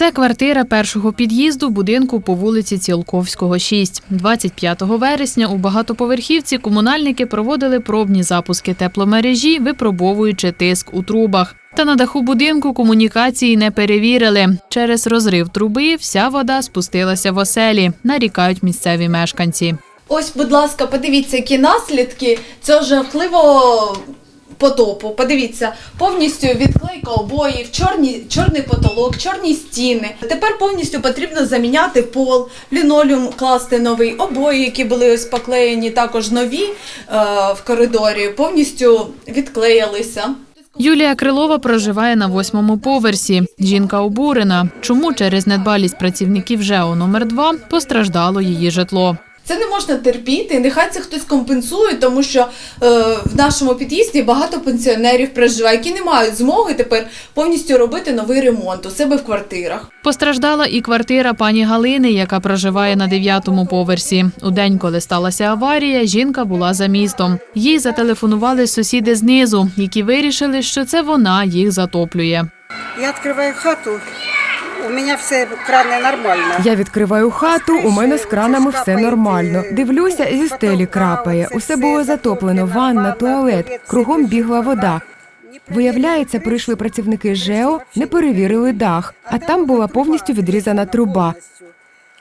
Це квартира першого під'їзду будинку по вулиці Цілковського, 6. 25 вересня у багатоповерхівці комунальники проводили пробні запуски тепломережі, випробовуючи тиск у трубах. Та на даху будинку комунікації не перевірили. Через розрив труби вся вода спустилася в оселі, нарікають місцеві мешканці. Ось, будь ласка, подивіться, які наслідки цього жахливого потопу. Подивіться, повністю відклейка обоїв, чорні, чорний потолок, чорні стіни. Тепер повністю потрібно заміняти пол, лінолеум класти новий, обої, які були ось поклеєні, також нові е, в коридорі, повністю відклеїлися. Юлія Крилова проживає на восьмому поверсі. Жінка обурена. Чому через недбалість працівників ЖЕО номер 2 постраждало її житло? Це не можна терпіти. Нехай це хтось компенсує, тому що е, в нашому під'їзді багато пенсіонерів проживає, які не мають змоги тепер повністю робити новий ремонт у себе в квартирах. Постраждала і квартира пані Галини, яка проживає на дев'ятому поверсі. У день, коли сталася аварія, жінка була за містом. Їй зателефонували сусіди знизу, які вирішили, що це вона їх затоплює. Я открываю хату, у меня все краны нормально. Я відкриваю хату, у мене з кранами все нормально. Дивлюся, зі стелі крапає. Усе було затоплено, ванна, туалет. Кругом бігла вода. Виявляється, прийшли працівники ЖЕО, не перевірили дах, а там була повністю відрізана труба.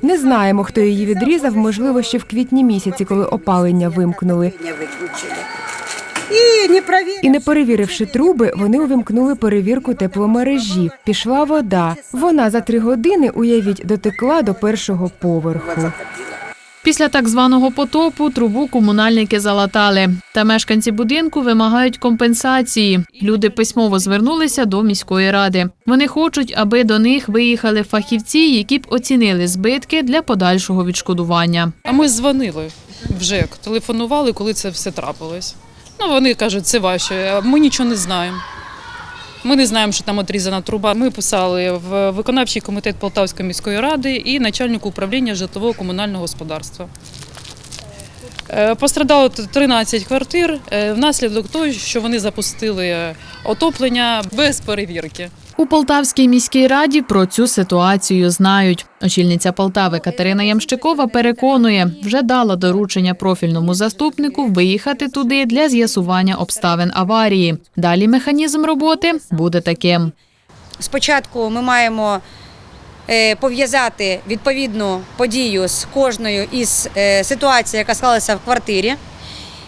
Не знаємо, хто її відрізав, можливо, ще в квітні місяці, коли опалення вимкнули. І не перевіривши труби, вони увімкнули перевірку тепломережі. Пішла вода. Вона за три години, уявіть, дотекла до першого поверху. Після так званого потопу трубу комунальники залатали. Та мешканці будинку вимагають компенсації. Люди письмово звернулися до міської ради. Вони хочуть, аби до них виїхали фахівці, які б оцінили збитки для подальшого відшкодування. А ми дзвонили в ЖЕК, телефонували, коли це все трапилось. Ну, вони кажуть, це ваше, ми нічого не знаємо. Ми не знаємо, що там отрізана труба. Ми писали в виконавчий комітет Полтавської міської ради і начальнику управління житлового комунального господарства. Е, Пострадало т- 13 квартир е, внаслідок того, що вони запустили отоплення без перевірки. У Полтавській міській раді про цю ситуацію знають. Очільниця Полтави Катерина Ямщикова переконує, вже дала доручення профільному заступнику виїхати туди для з'ясування обставин аварії. Далі механізм роботи буде таким. Спочатку ми маємо е, пов'язати відповідну подію з кожною із е, ситуацій, яка склалася в квартирі.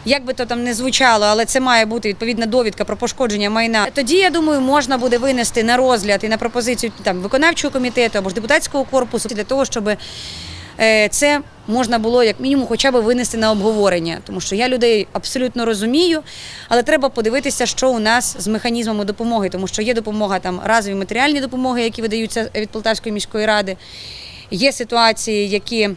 Як би то там не звучало, але це має бути відповідна довідка про пошкодження майна. Тоді я думаю, можна буде винести на розгляд і на пропозицію там виконавчого комітету або ж депутатського корпусу для того, щоб е, це можна було як мінімум хоча б винести на обговорення, тому що я людей абсолютно розумію, але треба подивитися, що у нас з механізмами допомоги, тому що є допомога там разові матеріальні допомоги, які видаються від Полтавської міської ради. Є ситуації, які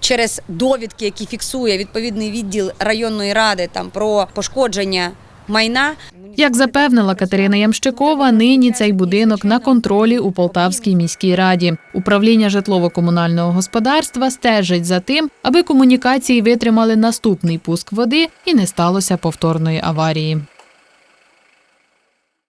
через довідки, які фіксує відповідний відділ районної ради там про пошкодження майна. Як запевнила Катерина Ямщикова, нині цей будинок на контролі у Полтавській міській раді. Управління житлово-комунального господарства стежить за тим, аби комунікації витримали наступний пуск води і не сталося повторної аварії.